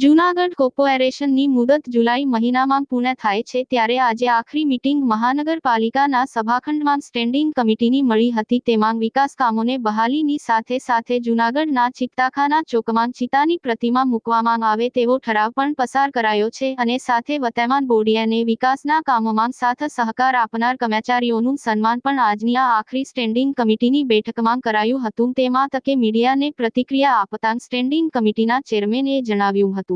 જૂનાગઢ કોર્પોરેશનની મુદત જુલાઈ મહિનામાં પૂર્ણ થાય છે ત્યારે આજે આખરી મીટિંગ મહાનગરપાલિકાના સભાખંડમાં સ્ટેન્ડિંગ કમિટીની મળી હતી તેમાં વિકાસ કામોને બહાલીની સાથે સાથે જૂનાગઢના ચિત્તાખાના ચોકમાં ચિત્તાની પ્રતિમા મૂકવામાં આવે તેવો ઠરાવ પણ પસાર કરાયો છે અને સાથે વતેમાન બોડિયાને વિકાસના કામોમાં સાથ સહકાર આપનાર કર્મચારીઓનું સન્માન પણ આજની આ આખરી સ્ટેન્ડિંગ કમિટીની બેઠકમાં કરાયું હતું. તેમાં તકે મીડિયાને પ્રતિક્રિયા આપતા સ્ટેન્ડિંગ કમિટીના ચેરમેને જણાવ્યું હતું.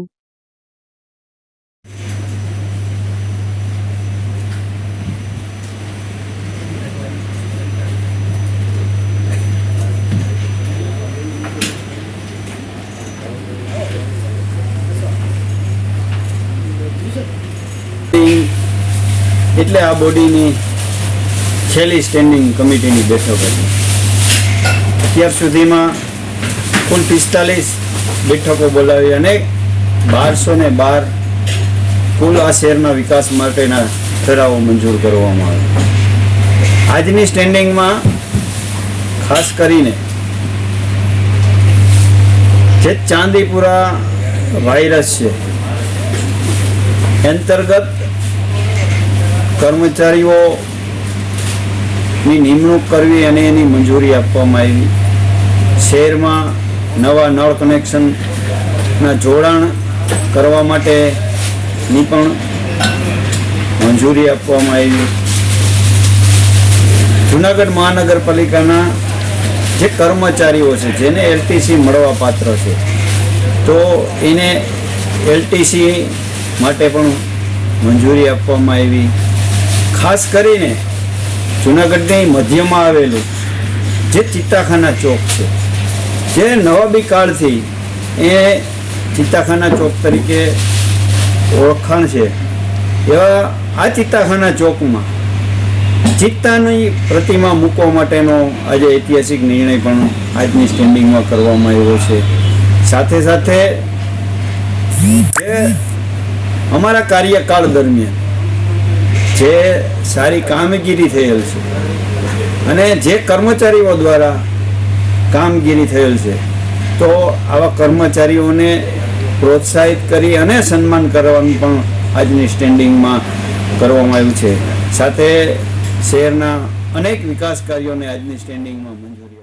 એટલે આ બોડીની છેલ્લી સ્ટેન્ડિંગ કમિટીની બેઠક હતી. અત્યાર સુધીમાં કુલ પિસ્તાલીસ બેઠકો બોલાવી અને બારસો ને બાર કુલ આ શહેરના વિકાસ માટેના ઠરાવો મંજૂર કરવામાં આવ્યા. આજની સ્ટેન્ડિંગમાં ખાસ કરીને જે ચાંદીપુરા વાયરસ છે, અંતર્ગત કર્મચારીઓની નિમણૂક કરવી અને એની મંજૂરી આપવામાં આવી. શહેરમાં નવા નળ કનેક્શનના જોડાણ કરવા માટેની પણ મંજૂરી આપવામાં આવી. જુનાગઢ મહાનગરપાલિકાના જે કર્મચારીઓ છે, જેને એલટીસી મળવા પાત્ર છે, તો એને એલટીસી માટે પણ મંજૂરી આપવામાં આવી. ખાસ કરીને જુનાગઢની મધ્યમાં આવેલું જે ચિત્તાખાના ચોક છે. જે નવાબી કાળથી એ ચિત્તાખાના ચોક તરીકે ઓળખાણ છે. એવા આ ચિત્તાખાના ચોકમાં ચિત્તાની પ્રતિમા મૂકવા માટેનો આજે ઐતિહાસિક નિર્ણય પણ આજની સ્ટેન્ડિંગમાં કરવામાં આવ્યો છે. સાથે સાથે જે અમારા કાર્યકાળ દરમિયાન જે સારી કામગીરી થયેલ છે. અને જે કર્મચારીઓ દ્વારા કામગીરી થયેલ છે, તો આવા કર્મચારીઓને પ્રોત્સાહિત કરી અને સન્માન કરવાનું પણ આજની સ્ટેન્ડિંગમાં કરવામાં આવ્યું છે. સાથે શહેરના અનેક વિકાસ કાર્યોને આજની સ્ટેન્ડિંગમાં મંજૂરી